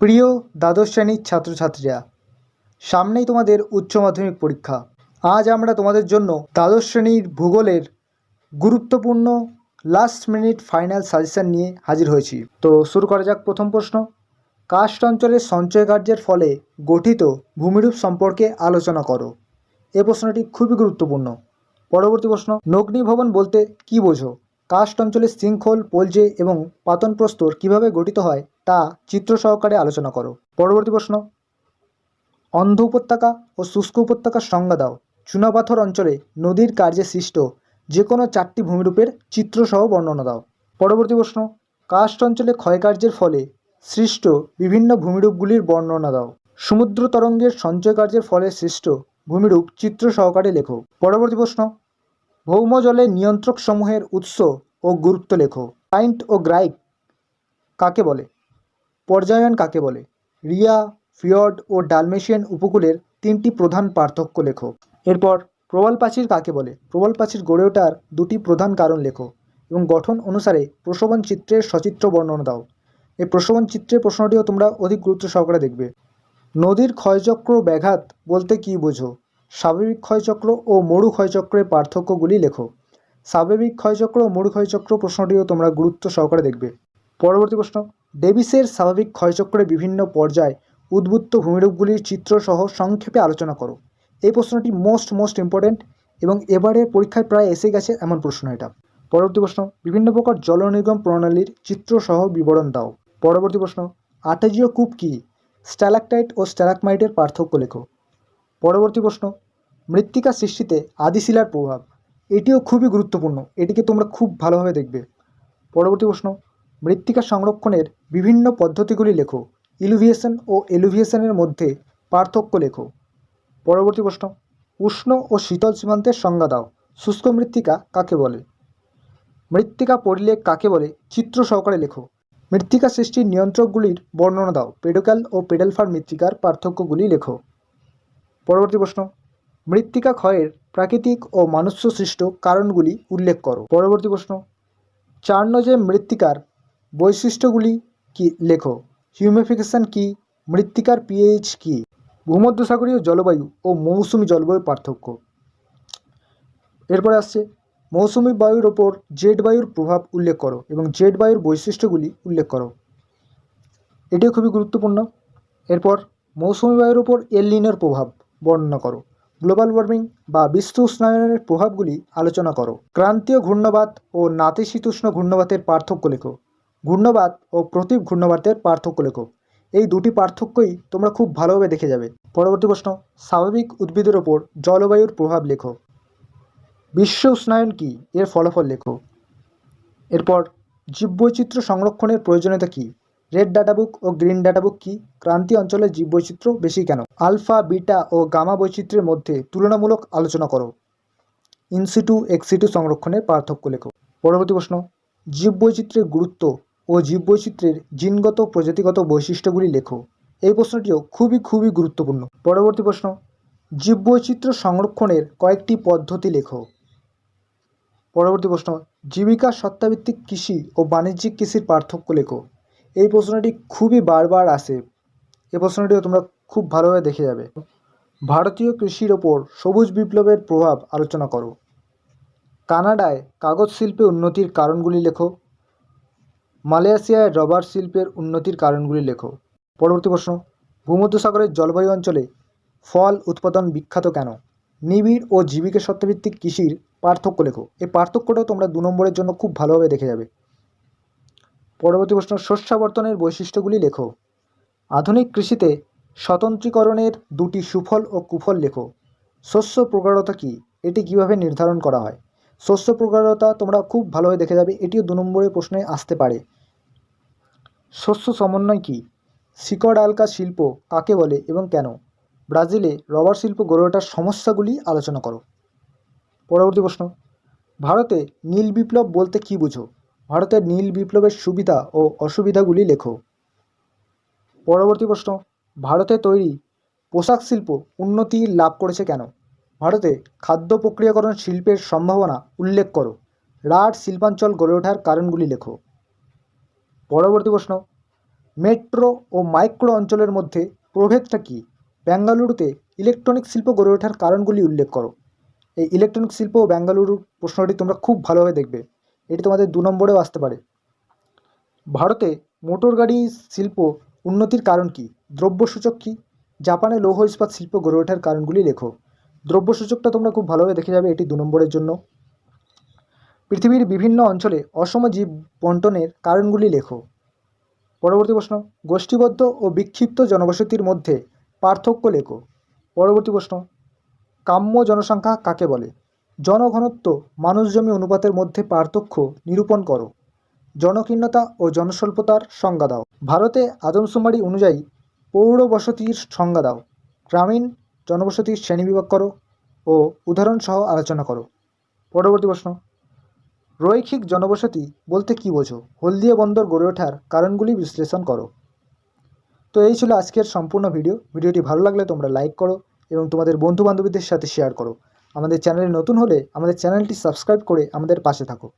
প্রিয় দ্বাদশ শ্রেণির ছাত্রছাত্রীরা, সামনেই তোমাদের উচ্চ মাধ্যমিক পরীক্ষা। আজ আমরা তোমাদের জন্য দ্বাদশ শ্রেণির ভূগোলের গুরুত্বপূর্ণ লাস্ট মিনিট ফাইনাল সাজেশন নিয়ে হাজির হয়েছি। তো শুরু করা যাক প্রথম প্রশ্ন। কাস্ট অঞ্চলের সঞ্চয় কার্যের ফলে গঠিত ভূমিরূপ সম্পর্কে আলোচনা করো। এ প্রশ্নটি খুবই গুরুত্বপূর্ণ। পরবর্তী প্রশ্ন নগ্নি ভবন বলতে কি বোঝো? কাস্ট অঞ্চলে শৃঙ্খল, পলজে এবং পাতন প্রস্তর কীভাবে গঠিত হয় তা চিত্র সহকারে আলোচনা করো। পরবর্তী প্রশ্ন। অন্ধ উপত্যকা ও শুষ্ক উপত্যকার সংজ্ঞা দাও। চুনাপাথর অঞ্চলে নদীর কার্যে সৃষ্ট যে কোনো চারটি ভূমিরূপের চিত্রসহ বর্ণনা দাও। পরবর্তী প্রশ্ন। কাস্ট অঞ্চলে ক্ষয়কার্যের ফলে সৃষ্ট বিভিন্ন ভূমিরূপগুলির বর্ণনা দাও। সমুদ্র তরঙ্গের সঞ্চয় কার্যের ফলে সৃষ্ট ভূমিরূপ চিত্র সহকারে লেখো। পরবর্তী প্রশ্ন। ভৌম জলে নিয়ন্ত্রক সমূহের উৎস ও গুরুত্ব লেখো। পাইন্ট ও গ্রাইক কাকে বলে? পর্যায়ন কাকে বলে? রিয়া ফিয়র্ড ও ডালমেশিয়ান উপকূলের তিনটি প্রধান পার্থক্য লেখো। এরপর প্রবল প্রাচীর কাকে বলে? প্রবল প্রাচীর গড়ে ওঠার দুটি প্রধান কারণ লেখো এবং গঠন অনুসারে প্রসবন চিত্রের সচিত্র বর্ণনা দাও। এই প্রসবন চিত্রের প্রশ্নটিও তোমরা অধিক গুরুত্ব সহকারে দেখবে। নদীর ক্ষয়চক্র ব্যাঘাত বলতে কী বোঝো? স্বাভাবিক ক্ষয়চক্র ও মরু ক্ষয়চক্রের পার্থক্যগুলি লেখো। স্বাভাবিক ক্ষয়চক্র মরু ক্ষয়চক্র প্রশ্নটিও তোমরা গুরুত্ব সহকারে দেখবে। পরবর্তী প্রশ্ন, ডেভিসের স্বাভাবিক ক্ষয়চক্রের বিভিন্ন পর্যায়ে উদ্বুত্ত ভূমিরূপগুলির চিত্রসহ সংক্ষেপে আলোচনা করো। এই প্রশ্নটি মোস্ট মোস্ট ইম্পর্ট্যান্ট এবং এবারের পরীক্ষায় প্রায় এসে গেছে এমন প্রশ্ন এটা। পরবর্তী প্রশ্ন, বিভিন্ন প্রকার জল জলনিগম প্রণালীর চিত্রসহ বিবরণ দাও। পরবর্তী প্রশ্ন আটাজিও কূপ কী? স্ট্যালাকটাইট ও স্ট্যালাকমাইটের পার্থক্য লেখো। পরবর্তী প্রশ্ন, মৃত্তিকা সৃষ্টিতে আদিশিলার প্রভাব। এটিও খুবই গুরুত্বপূর্ণ। এটিকে তোমরা খুব ভালোভাবে দেখবে। পরবর্তী প্রশ্ন, মৃত্তিকা সংরক্ষণের বিভিন্ন পদ্ধতিগুলি লেখো। ইলুভিয়েশন ও এলুভিয়েশনের মধ্যে পার্থক্য লেখো। পরবর্তী প্রশ্ন, উষ্ণ ও শীতল সীমান্তের সংজ্ঞা দাও। শুষ্ক মৃত্তিকা কাকে বলে? মৃত্তিকা পরিলেখ কাকে বলে? চিত্র সহকারে লেখো। মৃত্তিকা সৃষ্টির নিয়ন্ত্রকগুলির বর্ণনা দাও। পেডোক্যাল ও পেডালফার মৃত্তিকার পার্থক্যগুলি লেখো। পরবর্তী প্রশ্ন, মৃত্তিকা ক্ষয়ের প্রাকৃতিক ও মানুষ্য সৃষ্ট কারণগুলি উল্লেখ করো। পরবর্তী প্রশ্ন চার্নজে মৃত্তিকার বৈশিষ্ট্যগুলি কি লেখো? হিউমিফিকেশন কি? মৃত্তিকার পিএইচ কি? ভূমধ্যসাগরীয় জলবায়ু ও মৌসুমি জলবায়ুর পার্থক্য। এরপরে আসছে, মৌসুমি বায়ুর ওপর জেট বায়ুর প্রভাব উল্লেখ করো এবং জেট বায়ুর বৈশিষ্ট্যগুলি উল্লেখ করো। এটিও খুবই গুরুত্বপূর্ণ। এরপর, মৌসুমি বায়ুর ওপর এলিনোর প্রভাব বর্ণনা করো। গ্লোবাল ওয়ার্মিং বা বিশ্ব উষ্ণায়নের প্রভাবগুলি আলোচনা করো। ক্রান্তীয় ঘূর্ণবাত ও নাতিশীতোষ্ণ ঘূর্ণবাতের পার্থক্য লেখো। ঘূর্ণবাত ও প্রতীপ ঘূর্ণবাতের পার্থক্য লেখো। এই দুটি পার্থক্যই তোমরা খুব ভালোভাবে দেখে যাবে। পরবর্তী প্রশ্ন, স্বাভাবিক উদ্ভিদের ওপর জলবায়ুর প্রভাব লেখো। বিশ্ব উষ্ণায়ন কী? এর ফলাফল লেখো। এরপর, জীববৈচিত্র্য সংরক্ষণের প্রয়োজনীয়তা কী? রেড ডাটাবুক ও গ্রিন ডাটাবুক কি? ক্রান্তি অঞ্চলের জীববৈচিত্র্য বেশি কেন? আলফা, বিটা ও গামা বৈচিত্র্যের মধ্যে তুলনামূলক আলোচনা করো। ইনসিটু এক্সিটু সংরক্ষণের পার্থক্য লেখো। পরবর্তী প্রশ্ন। জীববৈচিত্র্যের গুরুত্ব ও জীববৈচিত্র্যের জিনগত প্রজাতিগত বৈশিষ্ট্যগুলি লেখো। এই প্রশ্নটিও খুবই খুবই গুরুত্বপূর্ণ। পরবর্তী প্রশ্ন। জীববৈচিত্র্য সংরক্ষণের কয়েকটি পদ্ধতি লেখো। পরবর্তী প্রশ্ন। জীবিকা সত্তাভিত্তিক কৃষি ও বাণিজ্যিক কৃষির পার্থক্য লেখো। এই প্রশ্নটি খুবই বারবার আসে। এই প্রশ্নটিও তোমরা খুব ভালোভাবে দেখে যাবে। ভারতীয় কৃষির ওপর সবুজ বিপ্লবের প্রভাব আলোচনা করো। কানাডায় কাগজ শিল্পে উন্নতির কারণগুলি লেখো। মালয়েশিয়ায় রবার শিল্পের উন্নতির কারণগুলি লেখো। পরবর্তী প্রশ্ন, ভূমধ্যসাগরের জলবায়ু অঞ্চলে ফল উৎপাদন বিখ্যাত কেন? নিবিড় ও জীবিকা সত্ত্বভিত্তিক কৃষির পার্থক্য লেখো। এই পার্থক্যটাও তোমরা দু নম্বরের জন্য খুব ভালোভাবে দেখে যাবে। পরবর্তী প্রশ্ন শস্যাবর্তনের বৈশিষ্ট্যগুলি লেখো। আধুনিক কৃষিতে স্বতন্ত্রীকরণের দুটি সুফল ও কুফল লেখো। শস্য প্রগাঢ়তা কী? এটি কীভাবে নির্ধারণ করা হয়? শস্য প্রগাঢ়তা তোমরা খুব ভালোভাবে দেখে যাবে, এটিও দু নম্বরের প্রশ্নে আসতে পারে। শস্য সমন্বয় কী? শিকড় আলকা শিল্প কাকে বলে এবং কেন? ব্রাজিলে রবার শিল্প গড়ে ওঠার সমস্যাগুলি আলোচনা করো। পরবর্তী প্রশ্ন, ভারতে নীল বিপ্লব বলতে কী বুঝো? ভারতের নীল বিপ্লবের সুবিধা ও অসুবিধাগুলি লেখো। পরবর্তী প্রশ্ন, ভারতে তৈরি পোশাক শিল্প উন্নতি লাভ করেছে কেন? ভারতে খাদ্য প্রক্রিয়াকরণ শিল্পের সম্ভাবনা উল্লেখ করো। রাঢ় শিল্পাঞ্চল গড়ে ওঠার কারণগুলি লেখো। পরবর্তী প্রশ্ন, মেট্রো ও মাইক্রো অঞ্চলের মধ্যে প্রভেদটা কী? বেঙ্গালুরুতে ইলেকট্রনিক শিল্প গড়ে ওঠার কারণগুলি উল্লেখ করো। এই ইলেকট্রনিক শিল্প ও বেঙ্গালুরুর প্রশ্নটি তোমরা খুব ভালোভাবে দেখবে। এটি তোমাদের দু নম্বরেও আসতে পারে। ভারতে মোটর গাড়ি শিল্প উন্নতির কারণ কী? দ্রব্যসূচক কী? জাপানে লৌহ ইস্পাত শিল্প গড়ে ওঠার কারণগুলি লেখো। দ্রব্যসূচকটা তোমরা খুব ভালোভাবে দেখে যাবে এটি দু নম্বরের জন্য। পৃথিবীর বিভিন্ন অঞ্চলে অসম জীব বন্টনের কারণগুলি লেখো। পরবর্তী প্রশ্ন, গোষ্ঠীবদ্ধ ও বিক্ষিপ্ত জনবসতির মধ্যে পার্থক্য লেখো। পরবর্তী প্রশ্ন, কাম্য জনসংখ্যা কাকে বলে? জনঘনত্ব মানুষ জমি অনুপাতের মধ্যে পার্থক্য নিরূপণ করো। জনকীর্ণতা ও জনস্বল্পতার সংজ্ঞা দাও। ভারতে আদমশুমারি অনুযায়ী পৌর বসতির সংজ্ঞা দাও। গ্রামীণ জনবসতির শ্রেণীবিভাগ করো ও উদাহরণসহ আলোচনা করো। পরবর্তী প্রশ্ন। রৈখিক জনবসতি বলতে কী বোঝো? হলদিয়া বন্দর গড়ে ওঠার কারণগুলি বিশ্লেষণ করো। তো এই ছিল আজকের সম্পূর্ণ ভিডিও। ভিডিওটি ভালো লাগলে তোমরা লাইক করো এবং তোমাদের বন্ধু বান্ধবীদের সাথে শেয়ার করো। আমাদের চ্যানেলে নতুন হলে আমাদের চ্যানেলটি সাবস্ক্রাইব করে আমাদের পাশে থাকো।